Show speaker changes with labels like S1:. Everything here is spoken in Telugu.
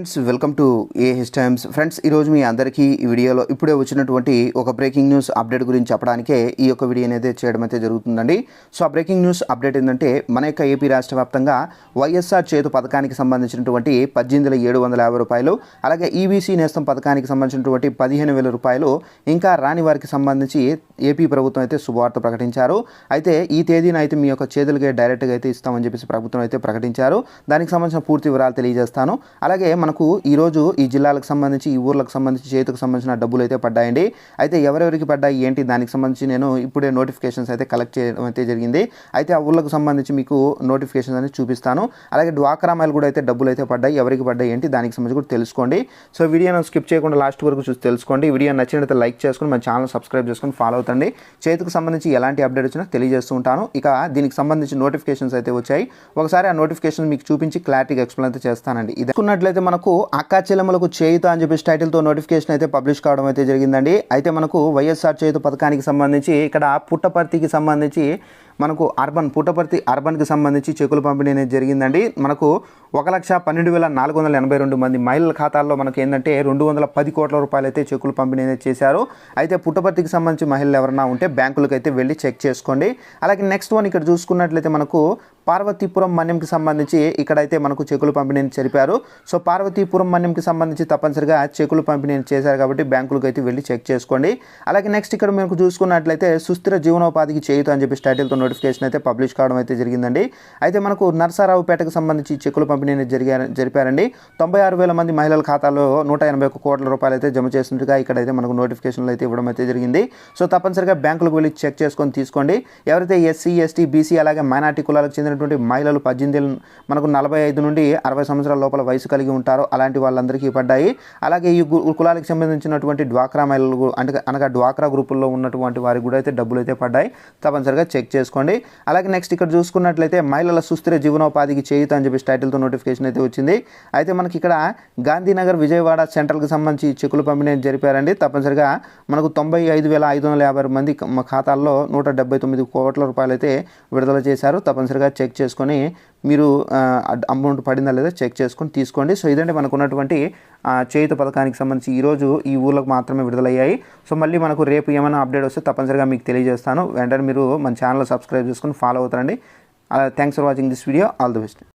S1: Friends welcome to AH Times friends ఈరోజు మీ అందరికీ ఈ వీడియోలో ఇప్పుడే వచ్చినటువంటి ఒక బ్రేకింగ్ న్యూస్ అప్డేట్ గురించి చెప్పడానికే ఈ యొక్క వీడియో అనేది చేయడం అయితే జరుగుతుందండి. సో ఆ బ్రేకింగ్ న్యూస్ అప్డేట్ ఏంటంటే మన యొక్క ఏపీ రాష్ట్ర వ్యాప్తంగా వైఎస్ఆర్ చేతు పథకానికి సంబంధించినటువంటి పద్దెనిమిది ఏడు వందల యాభై రూపాయలు అలాగే ఈబీసీ నేస్తం పథకానికి సంబంధించినటువంటి పదిహేను వేల రూపాయలు ఇంకా రాని వారికి సంబంధించి ఏపీ ప్రభుత్వం అయితే శుభవార్త ప్రకటించారు. అయితే ఈ తేదీన అయితే మీ యొక్క చేతులకే డైరెక్ట్గా అయితే ఇస్తామని చెప్పేసి ప్రభుత్వం అయితే ప్రకటించారు. దానికి సంబంధించిన పూర్తి వివరాలు తెలియజేస్తాను. అలాగే మనకు ఈరోజు ఈ జిల్లాలకు సంబంధించి ఈ ఊర్లకు సంబంధించి చేతికి సంబంధించిన డబ్బులు అయితే పడ్డాయండి. అయితే ఎవరెవరికి పడ్డాయి ఏంటి దానికి సంబంధించి నేను ఇప్పుడే నోటిఫికేషన్స్ అయితే కలెక్ట్ చేయడం అయితే జరిగింది. అయితే ఆ ఊర్లకు సంబంధించి మీకు నోటిఫికేషన్స్ అనేది చూపిస్తాను. అలాగే డ్వాక్రా మైల్ కూడా అయితే డబ్బులు అయితే పడ్డాయి ఎవరికి పడ్డాయి ఏంటి దానికి సంబంధించి కూడా తెలుసుకోండి. సో వీడియోను స్కిప్ చేయకుండా లాస్ట్ వరకు చూసి తెలుసుకోండి. వీడియో నచ్చినట్లయితే లైక్ చేసుకుని మన ఛానల్ సబ్స్క్రైబ్ చేసుకుని ఫాలో అవుతండి. చేతికి సంబంధించి ఎలాంటి అప్డేట్ వచ్చినా తెలియజేస్తూ ఉంటాను. ఇక దీనికి సంబంధించి నోటిఫికేషన్స్ అయితే వచ్చాయి. ఒకసారి ఆ నోటిఫికేషన్ మీకు చూపించి క్లారిటీగా ఎక్స్ప్లెయిన్ అయితే చేస్తానండి. ఇది అనుకున్నట్లయితే మనకు మనకు చెల్లెమ్మలకు చేయుత అని చెప్పేసి టైటిల్తో నోటిఫికేషన్ అయితే పబ్లిష్ కావడం అయితే జరిగిందండి. అయితే మనకు వైఎస్ఆర్ చేయుత పథకానికి సంబంధించి ఇక్కడ పుట్టపర్తికి సంబంధించి మనకు అర్బన్ పుట్టపర్తి అర్బన్కి సంబంధించి చెక్కులు పంపిణీ అనేది జరిగిందండి. మనకు ఒక లక్ష పన్నెండు వేల నాలుగు వందల ఎనభై రెండు మంది మహిళల ఖాతాల్లో మనకు ఏంటంటే రెండు వందల పది కోట్ల రూపాయలు అయితే చెక్కులు పంపిణీ అనేది చేశారు. అయితే పుట్టపర్తికి సంబంధించి మహిళలు ఎవరైనా ఉంటే బ్యాంకులకు అయితే వెళ్ళి చెక్ చేసుకోండి. అలాగే నెక్స్ట్ వన్ ఇక్కడ చూసుకున్నట్లయితే మనకు పార్వతీపురం మన్యంకి సంబంధించి ఇక్కడైతే మనకు చెక్కులు పంపిణీ జరిపారు. సో పార్వతీపురం మన్యంకి సంబంధించి తప్పనిసరిగా చెక్కులు పంపిణీ చేశారు కాబట్టి బ్యాంకులకు అయితే వెళ్ళి చెక్ చేసుకోండి. అలాగే నెక్స్ట్ ఇక్కడ మనకు చూసుకున్నట్లయితే సుస్థిర జీవనోపాధికి చేయుత అని చెప్పి టైటిల్తో నోటిఫికేషన్ అయితే పబ్లిష్ కావడం అయితే జరిగిందండి. అయితే మనకు నర్సారావుపేటకు సంబంధించి చెక్కుల పంపిణీ అనేది జరిగారు జరిపారండి. తొంభై ఆరు వేల మంది మహిళల ఖాతాలో నూట ఎనభై ఒక్క కోట్ల రూపాయలు అయితే జమ చేసినట్టుగా ఇక్కడైతే మనకు నోటిఫికేషన్లు అయితే ఇవ్వడం అయితే జరిగింది. సో తప్పనిసరిగా బ్యాంకులకు వెళ్ళి చెక్ చేసుకొని తీసుకోండి. ఎవరైతే ఎస్సీ ఎస్టీ బీసీ అలాగే మైనార్టీ కులాలకు చెందినటువంటి మహిళలు పద్దెనిమిది మనకు నలభై ఐదు నుండి అరవై సంవత్సరాల లోపల వయసు కలిగి ఉంటారో అలాంటి వాళ్ళందరికీ పడ్డాయి. అలాగే ఈ కులాలకు సంబంధించినటువంటి డ్వాక్రా మహిళలు అంటే అనగా డ్వాక్రా గ్రూపుల్లో ఉన్నటువంటి వారికి కూడా అయితే డబ్బులు అయితే పడ్డాయి. తప్పనిసరిగా చెక్ చేసుకోండి అలాగే నెక్స్ట్ ఇక్కడ చూసుకున్నట్లయితే మహిళల సుస్థిర జీవనోపాధికి చేయుత అని చెప్పి టైటిల్తో నోటిఫికేషన్ అయితే వచ్చింది. అయితే మనకి ఇక్కడ గాంధీనగర్ విజయవాడ సెంట్రల్కి సంబంధించి చెక్కులు పంపిణీ జరిపారండి. తప్పనిసరిగా మనకు తొంభై ఐదు వేల ఐదు వందల యాభై మంది మా ఖాతాల్లో నూట డెబ్బై తొమ్మిది కోట్ల రూపాయలు అయితే విడుదల చేశారు. తప్పనిసరిగా చెక్ చేసుకొని మీరు అమౌంట్ పడిందా లేదా చెక్ చేసుకొని తీసుకోండి. సో ఇదంటే మనకు ఉన్నటువంటి చేయుత పథకానికి సంబంధించి ఈరోజు ఈ ఊర్లకు మాత్రమే విడుదలయ్యాయి. సో మళ్ళీ మనకు రేపు ఏమైనా అప్డేట్ వస్తే తప్పనిసరిగా మీకు తెలియజేస్తాను. వెంటనే మీరు మన ఛానల్ సబ్స్క్రైబ్ చేసుకొని ఫాలో అవుతారండి. Thanks for watching this video all the best